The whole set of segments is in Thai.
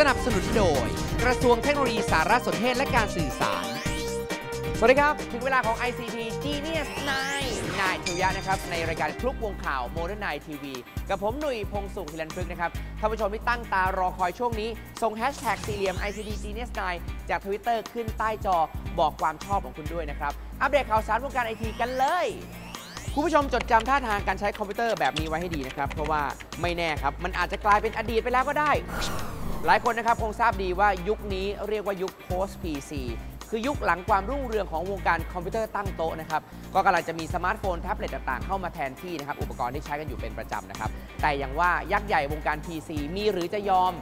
สนับสนุนโดย กระทรวงเทคโนโลยีสารสนเทศและการสื่อสาร สวัสดีครับ ถึงเวลาของ ICT Genius 9นายชูยะนะครับ ในรายการคลุกวงข่าว Modern Night TV กับผมหนุ่ยพงศุขฮิรันพฤกษ์นะครับท่านผู้ชมที่ตั้งตารอคอยช่วงนี้ ส่งแฮชแท็กสี่เหลี่ยม ICT Genius 9จาก Twitter ขึ้นใต้จอบอกความชอบของคุณด้วยนะครับ อัปเดตข่าวสารวงการไอทีกันเลย คุณผู้ชมจดจำท่าทางการใช้คอมพิวเตอร์แบบนี้ไว้ให้ดีนะครับ เพราะว่าไม่แน่ครับ มันอาจจะกลายเป็นอดีตไปแล้วก็ได้ หลายคนนะครับคงทราบดีว่ายุคนี้เรียกว่ายุค post PC คือยุคหลังความรุ่งเรืองของวงการคอมพิวเตอร์ตั้งโต๊ะนะครับ ก็กำลังจะมีสมาร์ทโฟนแท็บเล็ตต่างๆ เข้ามาแทนที่นะครับ อุปกรณ์ที่ใช้กันอยู่เป็นประจำนะครับ แต่อย่างว่ายักษ์ใหญ่วงการ PC มีหรือจะยอม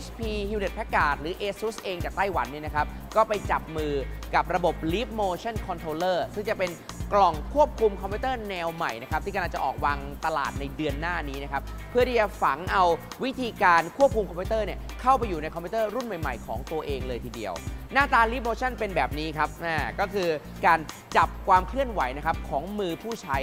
HP Hewlett Packard หรือ ASUS เองจากไต้หวันเนี่ยนะครับ ก็ไปจับมือกับระบบ Leap Motion Controller ซึ่งจะเป็นกล่องควบคุมคอมพิวเตอร์แนวใหม่นะครับ ที่กำลังจะออกวางตลาดในเดือนหน้านี้นะครับ เพื่อที่จะฝังเอาวิธีการควบคุมคอมพิวเตอร์เนี่ยเข้าไปอยู่ในคอมพิวเตอร์รุ่นใหม่ ๆ ของตัวเองเลยทีเดียว หน้าตา Leap Motion เป็นแบบนี้ครับอ่าก็คือการจับความเคลื่อนไหวนะครับของมือผู้ใช้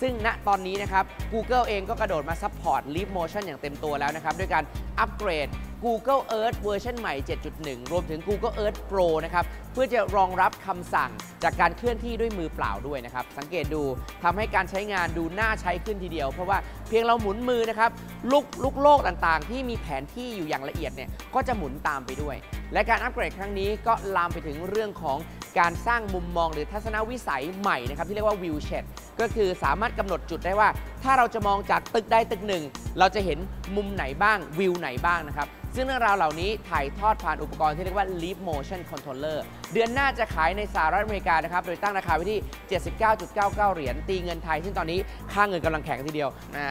ซึ่งณตอนนี้นะครับ Google เองก็กระโดดมาซัพพอร์ต Leap Motion อย่างเต็มตัวแล้วนะครับ ด้วยการอัปเกรด Google Earth เวอร์ชันใหม่ 7.1 รวมถึง Google Earth Pro นะครับ เพื่อจะรองรับคำสั่งจากการเคลื่อนที่ด้วยมือเปล่าด้วยนะครับ สังเกตดูทำให้การใช้งานดูน่าใช้ขึ้นทีเดียว เพราะว่าเพียงเราหมุนมือนะครับลูกลูกโลกต่างๆ ที่มีแผนที่อยู่อย่างละเอียดเนี่ยก็จะหมุนตามไปด้วย และการอัปเกรดครั้งนี้ก็ลามไปถึงเรื่องของการสร้างมุมมองหรือทัศนวิสัยใหม่นะครับที่เรียกว่าวิวเชดก็คือสามารถกำหนดจุดได้ว่า ถ้าเราจะมองจากตึกใดตึกหนึ่ง เราจะเห็นมุมไหนบ้างวิวไหนบ้างนะครับ ซึ่งเรื่องราวเหล่านี้ถ่ายทอดผ่านอุปกรณ์ที่เรียกว่า Leap Motion Controller เดือนหน้าจะขายในสหรัฐอเมริกานะครับ โดยตั้งราคาไว้ที่ 79.99 เหรียญตีเงินไทย ซึ่งตอนนี้ค่าเงินกำลังแข็งทีเดียว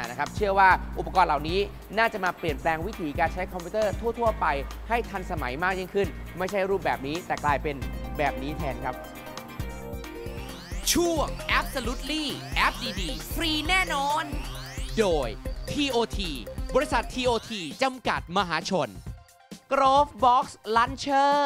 นะครับ เชื่อว่าอุปกรณ์เหล่านี้น่าจะมาเปลี่ยนแปลงวิธีการใช้คอมพิวเตอร์ทั่ว ๆ ไป ให้ทันสมัยมากยิ่งขึ้น ไม่ใช่รูปแบบนี้แต่กลายเป็นแบบนี้แทนครับช่วง Absolutely แอปดีๆ ฟรีแน่นอน โดย TOT บริษัท TOT จำกัดมหาชน Grove Box Launcher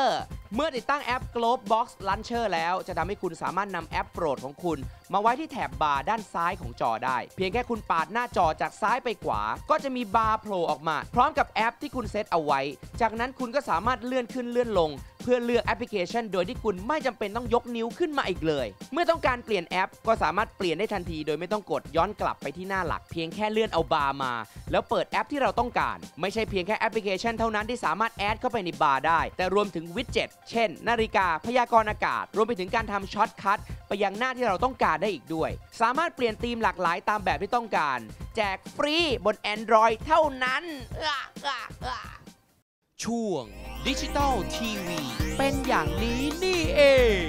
เมื่อติดตั้งแอป Grove Box Launcher แล้วจะทำให้คุณสามารถนำแอปโปรดของคุณ มาไว้ที่แถบบาร์ด้านซ้ายของจอได้ เพียงแค่คุณปาดหน้าจอจากซ้ายไปขวา ก็จะมีบาร์โผล่ออกมา พร้อมกับแอปที่คุณเซตเอาไว้ จากนั้นคุณก็สามารถเลื่อนขึ้นเลื่อนลง พื่อเลือกแอปพลิเคชัน โดยที่คุณไม่จำเป็นต้องยกนิ้วขึ้นมาอีกเลย เมื่อต้องการเปลี่ยนแอป ก็สามารถเปลี่ยนได้ทันที โดยไม่ต้องกดย้อนกลับไปที่หน้าหลัก เพียงแค่เลื่อนเอาบาร์มา แล้วเปิดแอปที่เราต้องการ ไม่ใช่เพียงแค่แอปพลิเคชันเท่านั้นที่สามารถแอดเข้าไปในบาร์ได้ แต่รวมถึงวิดเจ็ตเช่น นาฬิกาพยากรณ์อากาศ รวมไปถึงการทำช็อตคัทไปยังหน้าที่เราต้องการได้อีกด้วย สามารถเปลี่ยนธีมหลากหลายตามแบบที่ต้องการ แจกฟรีบน Android เท่านั้นอะอะอะ ช่วงดิจิตอลทีวีเป็นอย่างนี้นี่เอง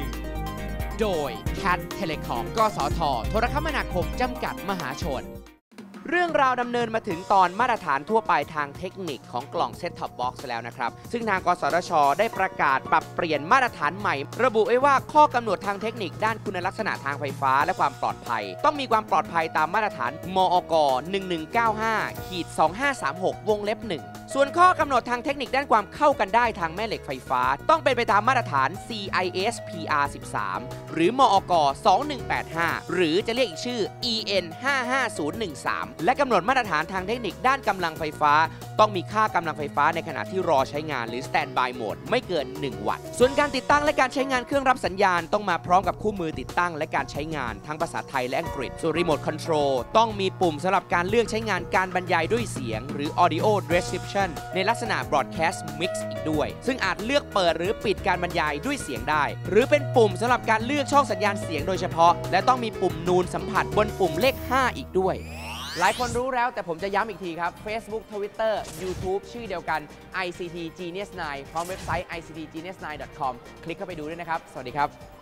โดย Cat Telecom กสทโทรคมนาคมจำกัดมหาชน เรื่องราวดำเนินมาถึงตอนมาตรฐานทั่วไปทางเทคนิคของกล่อง Set Top Box แล้วนะครับ ซึ่งทางกสทช ได้ประกาศปรับเปลี่ยนมาตรฐานใหม่ ระบุไว้ว่าข้อกำหนดทางเทคนิคด้านคุณลักษณะทางไฟฟ้าและความปลอดภัย ต้องมีความปลอดภัยตามมาตรฐานมอก 1195ขีด2536 วงเล็บ1 ส่วนข้อกำหนดทางเทคนิคด้านความเข้ากันได้ทางแม่เหล็กไฟฟ้า ต้องเป็นไปตามมาตรฐาน CIS PR 13หรือมอก2185 หรือจะเรียกอีกชื่อ EN 55013 และกำหนดมาตรฐานทางเทคนิคด้านกำลังไฟฟ้า ต้องมีค่ากำลังไฟฟ้าในขณะที่รอใช้งานหรือ Standby Mode ไม่เกิน 1 วัตต์ ส่วนการติดตั้งและการใช้งานเครื่องรับสัญญาณต้องมาพร้อมกับคู่มือติดตั้งและการใช้งานทั้งภาษาไทยและอังกฤษ ส่วน Remote Control ต้องมีปุ่มสำหรับการเลือกใช้งานการบรรยายด้วยเสียง หรือ Audio Description ในลักษณะ Broadcast Mix อีกด้วย ซึ่งอาจเลือกเปิดหรือปิดการบรรยายด้วยเสียงได้ หรือเป็นปุ่มสำหรับการเลือกช่องสัญญาณเสียงโดยเฉพาะ และต้องมีปุ่มนูนสัมผัสบนปุ่มเลข 5 อีกด้วย หลายคนรู้แล้วแต่ผมจะย้ำอีกทีครับ Facebook Twitter YouTube ชื่อเดียวกัน ICT Genius 9 พร้อมเว็บไซต์ ictgenius9.com คลิกเข้าไปดูด้วยนะครับ สวัสดีครับ